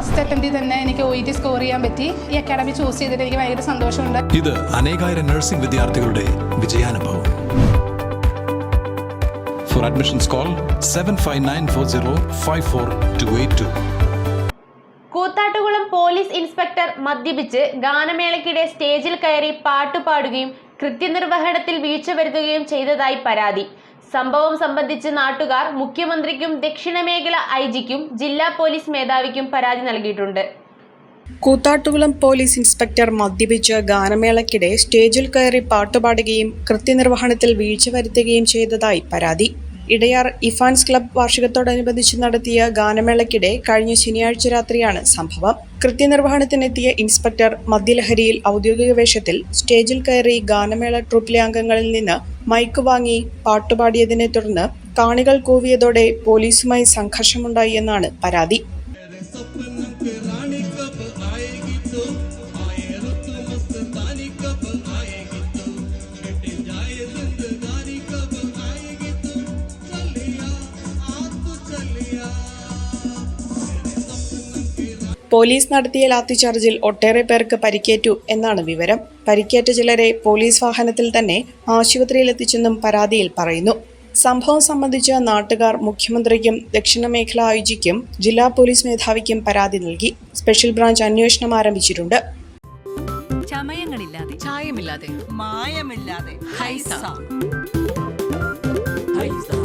First അറ്റംപ്റ്റിൽ തന്നെ എനിക്ക് O E T score ചെയ്യാൻ പറ്റി. ഈ അക്കാഡമി ചൂസ് ചെയ്തിട്ട് എനിക്ക് ഭയങ്കര സന്തോഷമുണ്ട്. ഇത് അനേകായിരം നഴ്സിംഗ് വിദ്യാർത്ഥികളുടെ വിജയാനുഭവം. For admissions call seven five nine four zero five four two eight two Koothattukulam police inspector മദ്യപിച്ച് ഗാനമേളയ്ക്കിടെ സ്റ്റേജിൽ കയറി പാട്ടുപാടുകയും കൃത്യനിർവഹണത്തിൽ വീഴ്ച വരുത്തുകയും ചെയ്തതായി പരാതി. സംഭവം സംബന്ധിച്ച് നാട്ടുകാർ മുഖ്യമന്ത്രിക്കും ദക്ഷിണമേഖല ഐ ജിക്കും ജില്ലാ പോലീസ് മേധാവിക്കും പരാതി നൽകിയിട്ടുണ്ട്. കൂത്താട്ടുകുളം പോലീസ് ഇൻസ്പെക്ടർ മദ്യപിച്ച് ഗാനമേളയ്ക്കിടെ സ്റ്റേജിൽ കയറി പാട്ടുപാടുകയും കൃത്യനിർവഹണത്തിൽ വീഴ്ച വരുത്തുകയും ചെയ്തതായി പരാതി. ഇടയാർ ഇഫാൻസ് ക്ലബ് വാർഷികത്തോടനുബന്ധിച്ച് നടത്തിയ ഗാനമേളയ്ക്കിടെ കഴിഞ്ഞ ശനിയാഴ്ച രാത്രിയാണ് സംഭവം. കൃത്യനിർവഹണത്തിനെത്തിയ ഇൻസ്പെക്ടർ മദ്യലഹരിയിൽ ഔദ്യോഗിക വേഷത്തിൽ സ്റ്റേജിൽ കയറി ഗാനമേള ട്രൂപ്പിലെ അംഗങ്ങളിൽ നിന്ന് മൈക്ക് വാങ്ങി പാട്ടുപാടിയതിനെ തുടർന്ന് കാണികൾ കൂവിയതോടെ പോലീസുമായി സംഘർഷമുണ്ടായി എന്നാണ് പരാതി. പോലീസ് നടത്തിയ ലാത്തിചാർജിൽ ഒട്ടേറെ പേർക്ക് പരിക്കേറ്റു എന്നാണ് വിവരം. പരിക്കേറ്റ ചിലരെ പോലീസ് വാഹനത്തിൽ തന്നെ ആശുപത്രിയിലെത്തിച്ചെന്നും പരാതിയിൽ പറയുന്നു. സംഭവം സംബന്ധിച്ച് നാട്ടുകാർ മുഖ്യമന്ത്രിക്കും ദക്ഷിണ മേഖല ഐ ജിക്കും ജില്ലാ പോലീസ് മേധാവിക്കും പരാതി നൽകി. സ്പെഷ്യൽ ബ്രാഞ്ച് അന്വേഷണം ആരംഭിച്ചിട്ടുണ്ട്. ചമയങ്ങളില്ലാതെ. ചായമില്ലാതെ. മായമില്ലാതെ. ഹൈസ. ഹൈസ.